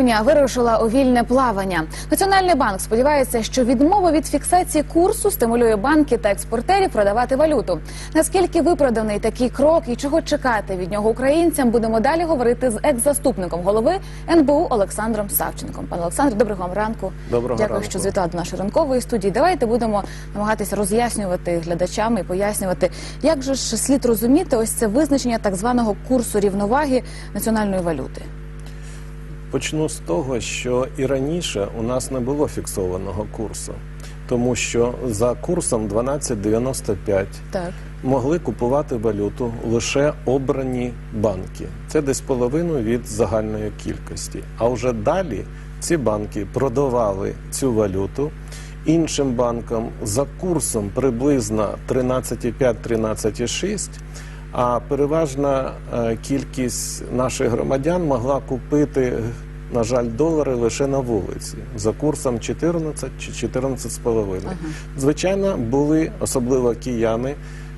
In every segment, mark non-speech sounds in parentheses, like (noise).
гривня вирушила у вільне плавання. Національний банк сподівається, що відмова від фіксації курсу стимулює банки та експортерів продавати валюту. Наскільки виправданий такий крок і чого чекати від нього українцям, будемо далі говорити з екс-заступником голови НБУ Олександром Савченком. Пане Олександре, доброго вам ранку. Доброго Дякую, ранку. що звітали до нашої ранкової студії. Давайте будемо намагатися роз'яснювати глядачам і пояснювати, як же ж слід розуміти ось це визначення так званого курсу рівноваги національної валюти. Почну з того, що і раніше у нас не було фіксованого курсу, тому що за курсом 12,95 Так. могли купувати валюту лише обрані банки. Це десь половину від загальної кількості. А вже далі ці банки продавали цю валюту іншим банкам за курсом приблизно 13,5-13,6. А переважна е, кількість наших громадян могла купити, на жаль, долари лише на вулиці за курсом 14 чи 14,5. Звичайно, були особливо кияни,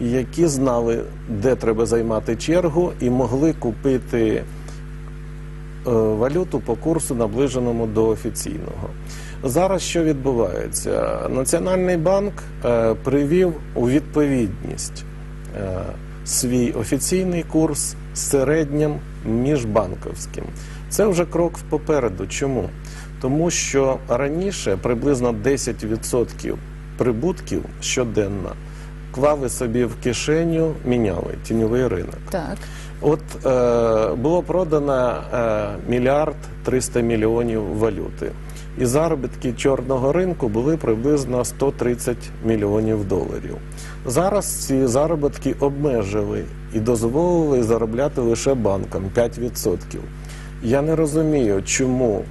які знали, де треба займати чергу, і могли купити е, валюту по курсу, наближеному до офіційного. Зараз що відбувається? Національний банк е, привів у відповідність свій офіційний курс середнім міжбанковським. Це вже крок попереду. Чому? Тому що раніше приблизно 10% прибутків щоденно клали собі в кишеню, міняли тіньовий ринок. Так. От е, було продано е, мільярд 300 мільйонів валюти. І заробітки чорного ринку були приблизно 130 мільйонів доларів. Зараз ці заробітки обмежили і дозволили заробляти лише банкам 5%. Я не розумію, чому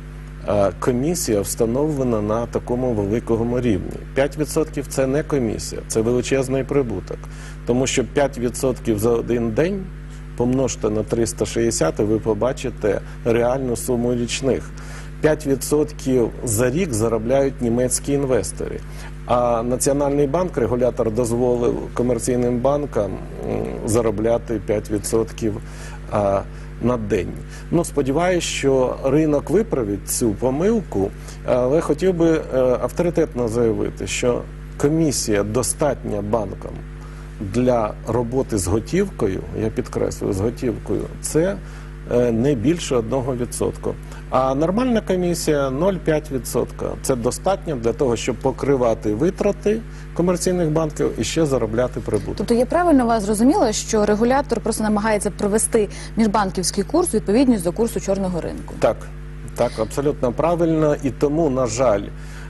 е, комісія встановлена на такому великому рівні. 5% це не комісія, це величезний прибуток. Тому що 5% за один день помножте на 360, і ви побачите реальну суму річних. 5% за рік заробляють німецькі інвестори. А Національний банк, регулятор, дозволив комерційним банкам заробляти 5% на день. Ну, сподіваюся, що ринок виправить цю помилку, але хотів би е, авторитетно заявити, що комісія достатня банкам для роботи з готівкою, я підкреслюю, з готівкою, це не більше 1%. А нормальна комісія 0,5%. Це достатньо для того, щоб покривати витрати комерційних банків і ще заробляти прибуток. Тобто я правильно вас зрозуміла, що регулятор просто намагається привести міжбанківський курс у відповідність до курсу чорного ринку. Так, так, абсолютно правильно. І тому, на жаль,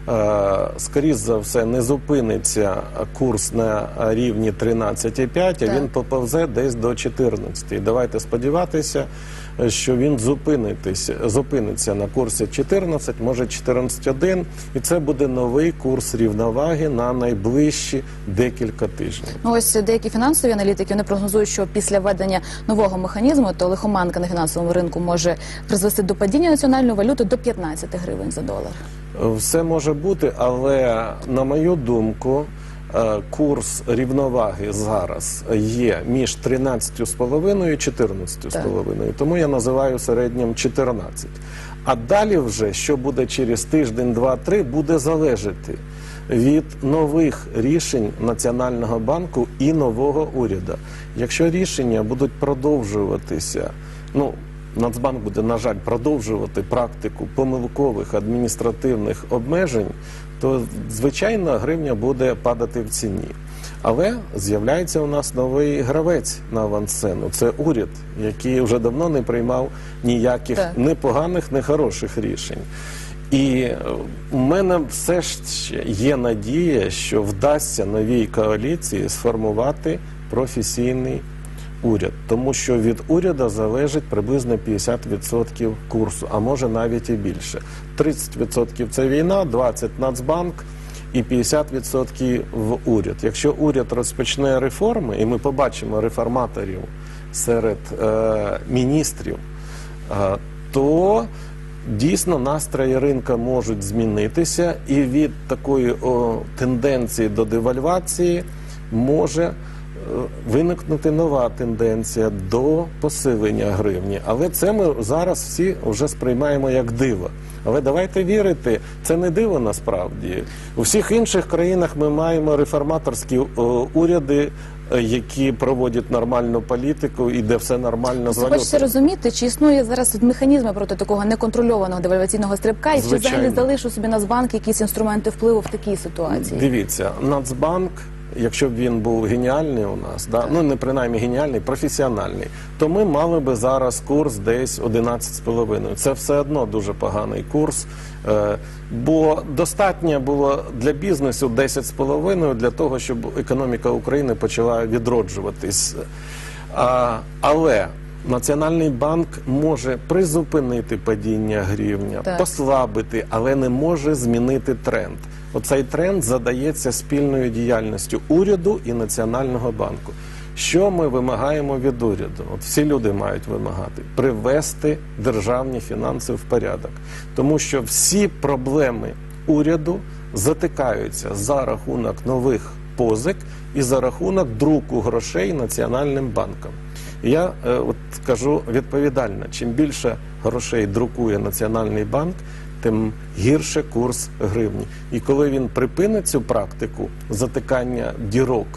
е, скоріш за все, не зупиниться курс на рівні 13,5, а він поповзе десь до 14. І давайте сподіватися, що він зупинитися, зупиниться на курсі 14, може 14,1, і це буде новий курс рівноваги на найближчі декілька тижнів. Ну ось деякі фінансові аналітики вони прогнозують, що після введення нового механізму то лихоманка на фінансовому ринку може призвести до падіння національної валюти до 15 гривень за долар. Все може бути, але на мою думку, курс рівноваги зараз є між 13,5 і 14,5. Тому я називаю середнім 14. А далі вже, що буде через тиждень, два, три, буде залежати від нових рішень Національного банку і нового уряду. Якщо рішення будуть продовжуватися, ну Нацбанк буде, на жаль, продовжувати практику помилкових адміністративних обмежень, то звичайно гривня буде падати в ціні. Але з'являється у нас новий гравець на авансцену. Це уряд, який вже давно не приймав ніяких Так. ні поганих, ні хороших рішень. І е, у мене все ж є надія, що вдасться новій коаліції сформувати професійний уряд, тому що від уряду залежить приблизно 50% курсу, а може навіть і більше. 30% це війна, 20% Нацбанк і 50% в уряд. Якщо уряд розпочне реформи, і ми побачимо реформаторів серед е, міністрів, е, то дійсно настрої ринка можуть змінитися, і від такої о, тенденції до девальвації може виникнути нова тенденція до посилення гривні. Але це ми зараз всі вже сприймаємо як диво. Але давайте вірити, це не диво насправді. У всіх інших країнах ми маємо реформаторські е, уряди, е, які проводять нормальну політику і де все нормально з Просто хочеться розуміти, чи існує зараз механізми проти такого неконтрольованого девальваційного стрибка, і чи Звичайно. взагалі залишив собі Нацбанк якісь інструменти впливу в такій ситуації? Дивіться, Нацбанк, якщо б він був геніальний у нас, да, ну не принаймні геніальний, професіональний, то ми мали би зараз курс десь 11,5. Це все одно дуже поганий курс. Е, бо достатньо було для бізнесу 10,5 для того, щоб економіка України почала відроджуватись. А, але Національний банк може призупинити падіння гривня, Так. послабити, але не може змінити тренд. Оцей тренд задається спільною діяльністю уряду і Національного банку. Що ми вимагаємо від уряду? От всі люди мають вимагати привести державні фінанси в порядок, тому що всі проблеми уряду затикаються за рахунок нових позик і за рахунок друку грошей Національним банком. Я е, от кажу відповідально: чим більше грошей друкує Національний банк, тим гірше курс гривні. І коли він припинить цю практику затикання дірок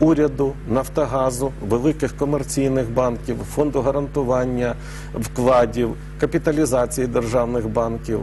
уряду, Нафтогазу, великих комерційних банків, фонду гарантування вкладів, капіталізації державних банків.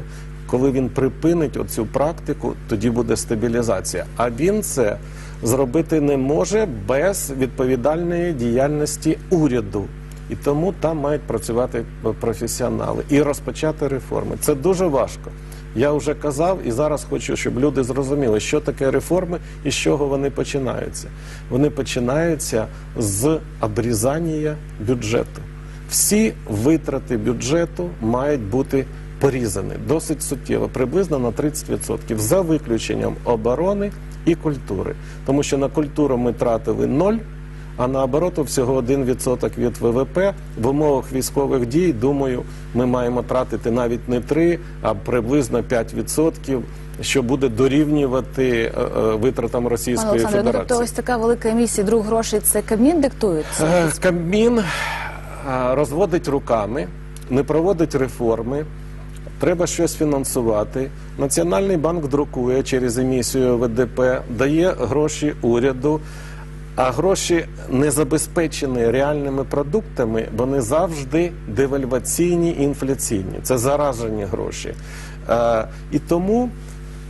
Коли він припинить оцю практику, тоді буде стабілізація. А він це зробити не може без відповідальної діяльності уряду. І тому там мають працювати професіонали і розпочати реформи. Це дуже важко. Я вже казав і зараз хочу, щоб люди зрозуміли, що таке реформи і з чого вони починаються. Вони починаються з обрізання бюджету. Всі витрати бюджету мають бути порізані досить суттєво, приблизно на 30%, за виключенням оборони і культури. Тому що на культуру ми тратили ноль, а на обороту всього 1% від ВВП. В умовах військових дій, думаю, ми маємо тратити навіть не 3, а приблизно 5%, що буде дорівнювати е, е, витратам Пане Російської Олександре, ну Федерації. тобто ось така велика емісія друг грошей це Кабмін диктує? Е, Кабмін розводить руками, не проводить реформи. Треба щось фінансувати. Національний банк друкує через емісію ВДП, дає гроші уряду. А гроші не забезпечені реальними продуктами, вони завжди девальваційні і інфляційні. Це заражені гроші. Е, і тому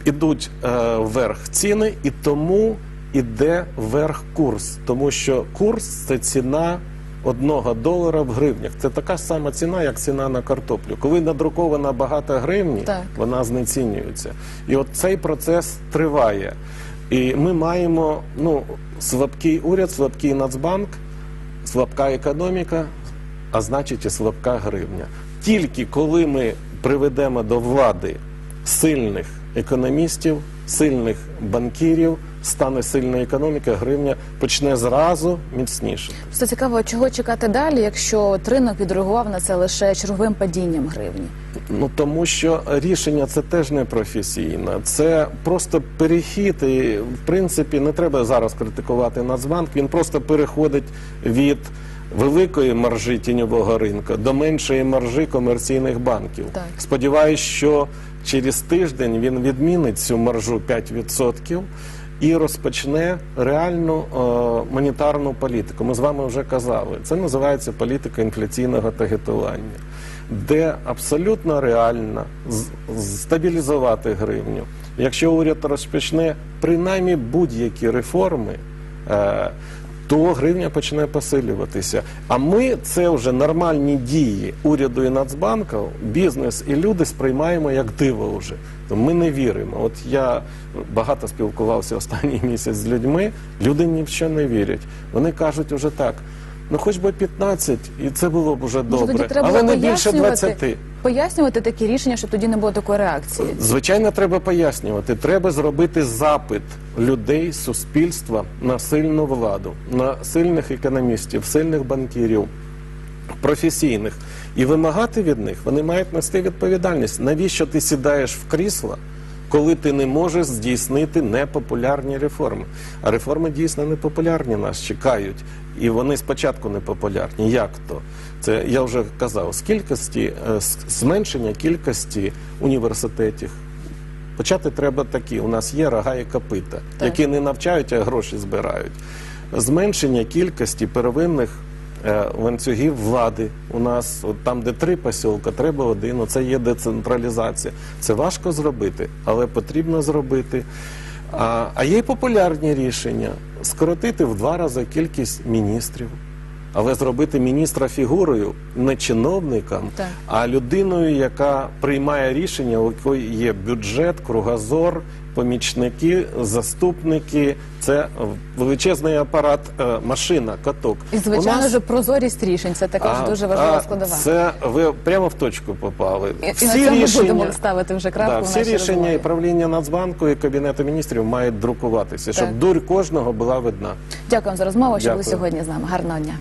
ідуть е, вверх ціни, і тому іде вверх курс. Тому що курс це ціна одного долара в гривнях. Це така ж сама ціна, як ціна на картоплю. Коли надрукована багато гривні, Так. вона знецінюється. І от цей процес триває. І ми маємо ну, слабкий уряд, слабкий Нацбанк, слабка економіка, а значить і слабка гривня. Тільки коли ми приведемо до влади сильних економістів, сильних банкірів, стане сильна економіка, гривня почне зразу міцніше. Просто цікаво, чого чекати далі, якщо от ринок відреагував на це лише черговим падінням гривні? Ну тому що рішення це теж не професійне, це просто перехід. І в принципі не треба зараз критикувати Нацбанк. Він просто переходить від великої маржі тіньового ринку до меншої маржі комерційних банків. Так. Сподіваюсь, що через тиждень він відмінить цю маржу 5% і розпочне реальну е, монетарну політику. Ми з вами вже казали. Це називається політика інфляційного тагетування, де абсолютно реально стабілізувати гривню. Якщо уряд розпочне принаймні будь-які реформи. Е, то гривня почне посилюватися. А ми це вже нормальні дії уряду і Нацбанку, бізнес і люди сприймаємо як диво вже. Ми не віримо. От я багато спілкувався останній (laughs) місяць з людьми. Люди ні в що не вірять. Вони кажуть уже так. Ну, хоч би 15, і це було б Може, тоді добре, треба але було не більше пояснювати, 20. пояснювати такі рішення, щоб тоді не було такої реакції. Звичайно, треба пояснювати. Треба зробити запит людей, суспільства на сильну владу, на сильних економістів, сильних банкірів, професійних. І вимагати від них вони мають нести відповідальність. Навіщо ти сідаєш в крісло, коли ти не можеш здійснити непопулярні реформи. А реформи дійсно непопулярні нас чекають. І вони спочатку непопулярні. Як то? Це я вже казав, з кількості е, зменшення кількості університетів. Почати треба такі. У нас є рога і копита, Так. які не навчають, а гроші збирають. Зменшення кількості первинних ланцюгів влади. У нас от там, де три посілка, треба один. Це є децентралізація. Це важко зробити, але потрібно зробити. А, а є й популярні рішення скоротити в два рази кількість міністрів. Але зробити міністра фігурою не чиновником, Так. а людиною, яка приймає рішення, у якої є бюджет, кругозор, помічники, заступники. Це величезний апарат, е, машина, каток. І звичайно У нас- ж прозорість рішень це також а, дуже важлива а, складова. Це ви прямо в точку попали. І, і на цьому будемо ставити вже крапку да, в всі нашій рішення розмові. і правління Нацбанку і Кабінету міністрів мають друкуватися, щоб Так. дурь кожного була видна. Дякую вам за розмову, що були сьогодні з нами. Гарного дня.